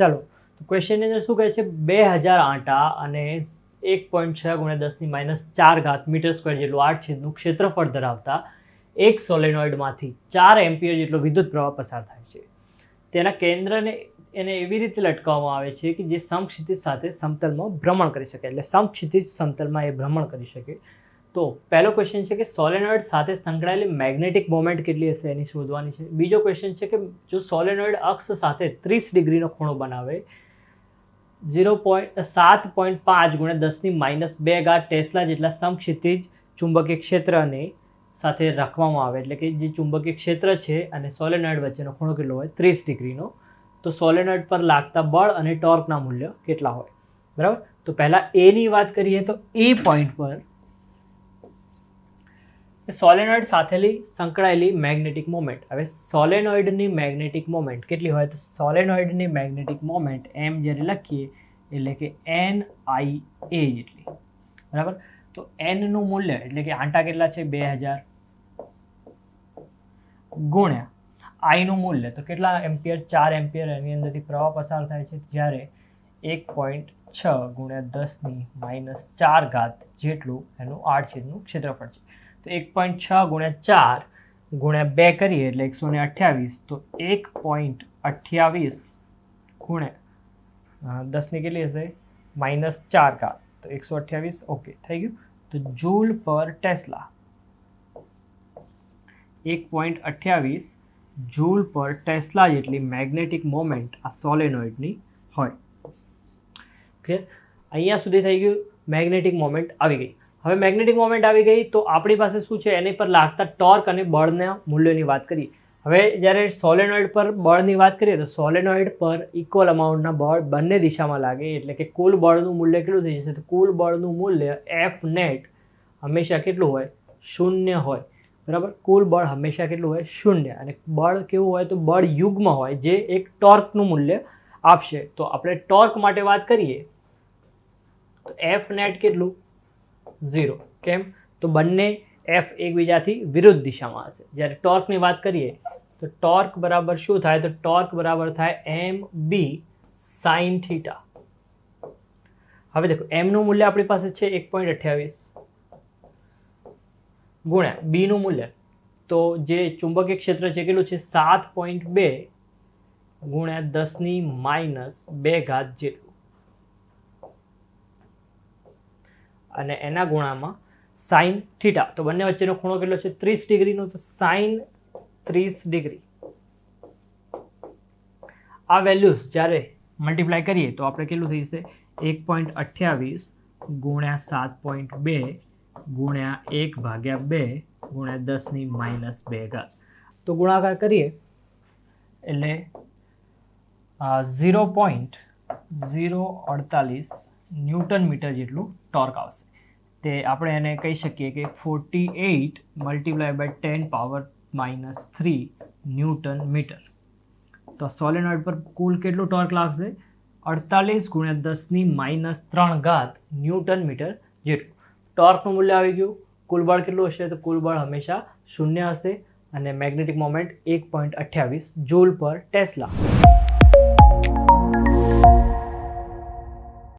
ચાલો, તો ક્વેશ્ચનની અંદર શું કહે છે? બે હજાર આંટા અને એક પોઈન્ટ છ ગુણ્યા દસની માઇનસ ચાર ઘાત મીટર સ્ક્વેર જેટલું આઠ છેદનું ક્ષેત્રફળ ધરાવતા એક સોલેનોઇડમાંથી ચાર એમ્પિયર જેટલો વિદ્યુત પ્રવાહ પસાર થાય છે. તેના કેન્દ્રને એને એવી રીતે લટકાવવામાં આવે છે કે જે સમક્ષિતિજ સાથે સમતલમાં ભ્રમણ કરી શકે. એટલે સમક્ષિતિજ સમતલમાં એ ભ્રમણ કરી શકે. તો પહેલો ક્વેશ્ચન છે કે સોલેનોઇડ સાથે સંકળાયેલી મેગ્નેટિક મોમેન્ટ કેટલી હશે એની શોધવાની છે. બીજો ક્વેશ્ચન છે કે જો સોલેનોઇડ અક્ષ સાથે ત્રીસ ડિગ્રીનો ખૂણો બનાવે, ઝીરો પોઈન્ટ સાત પોઈન્ટ પાંચ ગુણ્યા દસની માઇનસ બે ગાઢ ટેસ્લા જેટલા સમક્ષિતિજ ચુંબકીય ક્ષેત્રને સાથે રાખવામાં આવે. એટલે કે જે ચુંબકીય ક્ષેત્ર છે અને સોલેનોઇડ વચ્ચેનો ખૂણો કેટલો હોય? ત્રીસ ડિગ્રીનો. તો સોલેનોઇડ પર લાગતા બળ અને ટોર્કના મૂલ્ય કેટલા હોય? બરાબર? તો પહેલાં એની વાત કરીએ તો એ પોઈન્ટ પર સોલેનોઇડ સાથેલી સંકળાયેલી મેગ્નેટિક મોમેન્ટ. હવે સોલેનોઇડની મેગ્નેટિક મોમેન્ટ કેટલી હોય? તો સોલેનોઇડની મેગ્નેટિક મોમેન્ટ એમ જ્યારે લખીએ, એટલે કે એન આઈ એ જેટલી. બરાબર? તો એનનું મૂલ્ય એટલે કે આંટા કેટલા છે? બે હજાર ગુણ્યા આઈનું મૂલ્ય. તો કેટલા એમ્પિયર? ચાર એમ્પિયર. એની અંદરથી પ્રવાહ પસાર થાય છે જ્યારે એક પોઈન્ટ છ ગુણ્યા દસની માઇનસ ચાર ઘાત જેટલું એનું આડછેદનું ક્ષેત્રફળ છે. તો એક પોઈન્ટ છ ગુણ્યા ચાર ગુણ્યા બે કરીએ એટલે એકસો ને અઠ્યાવીસ. તો એક પોઈન્ટ અઠ્યાવીસ ગુણ્યા દસની કેટલી હશે? માઇનસ ચાર કા. તો એકસો અઠ્યાવીસ ઓકે થઈ ગયું. તો જૂલ પર ટેસ્લા. એક પોઈન્ટ અઠ્યાવીસ જૂલ પર ટેસ્લા જેટલી મેગ્નેટિક મોમેન્ટ આ સોલેનોઇડની હોય. ક્લિયર અહીંયા સુધી થઈ ગયું, મેગ્નેટિક મોમેન્ટ આવી ગઈ. હવે મેગ્નેટિક મોમેન્ટ આવી ગઈ તો આપણી પાસે શું છે? એની પર લાગતા ટોર્ક અને બળના મૂલ્યોની વાત કરીએ. હવે જ્યારે સોલેનોઇડ પર બળની વાત કરીએ તો સોલેનોઇડ પર ઇક્વલ અમાઉન્ટના બળ બંને દિશામાં લાગે, એટલે કે કુલ બળનું મૂલ્ય કેટલું થઈ જશે? તો કુલ બળનું મૂલ્ય એફ નેટ હંમેશા કેટલું હોય? શૂન્ય હોય. બરાબર? કુલ બળ હંમેશા કેટલું હોય? શૂન્ય. અને બળ કેવું હોય? તો બળ યુગ્મ હોય, જે એક ટોર્કનું મૂલ્ય આપશે. તો આપણે ટોર્ક માટે વાત કરીએ. તો એફ નેટ કેટલું? ઝીરો. કેમ? તો બંને એફ એકબીજાથી વિરુદ્ધ દિશામાં હશે. જ્યારે ટોર્કની વાત કરીએ, તો ટોર્ક બરાબર શું થાય? તો ટોર્ક બરાબર થાય એમ બી સાઇન થીટા. હવે દેખો, એમનું મૂલ્ય આપણી પાસે છે એક પોઈન્ટ અઠ્યાવીસ. ગુણ્યા બીનું મૂલ્ય. તો જે ચુંબકીય ક્ષેત્ર છે કેટલું છે? સાત પોઈન્ટ બે ગુણ્યા દસની માઇનસ બે ઘાત જેટલું. અને એના ગુણામાં સાઇન થીટા તો બંને વચ્ચેનો ખૂણો કેટલો છે? ત્રીસ ડિગ્રીનો. તો સાઇન ત્રીસ ડિગ્રી. આ વેલ્યુઝ જ્યારે મલ્ટીપ્લાય કરીએ, તો આપણે કેટલું થઈ જશે? એક પોઈન્ટ અઠ્યાવીસ ગુણ્યા સાત પોઈન્ટ બે ગુણ્યા એક ભાગ્યા બે ગુણ્યા દસની માઇનસ બે ઘાત. તો ગુણાકાર કરીએ. એટલે ઝીરો પોઈન્ટ ઝીરો અડતાલીસ ન્યૂટન મીટર જેટલું ટોર્ક આવશે. તે આપણે એને કહી શકીએ કે forty eight multiply by ten power minus three newton metre. તો સોલેનોઇડ પર કુલ કેટલું ટોર્ક લાગશે? અડતાલીસ ગુણ્યા દસની માઇનસ ત્રણ ઘાત ન્યૂટન મીટર જેટલું. ટોર્કનું મૂલ્ય આવી ગયું. કુલ બળ કેટલું હશે? તો કુલ બળ હંમેશા શૂન્ય હશે અને મેગ્નેટિક મોમેન્ટ એક પોઈન્ટ અઠ્યાવીસ જૂલ પર ટેસ્લા.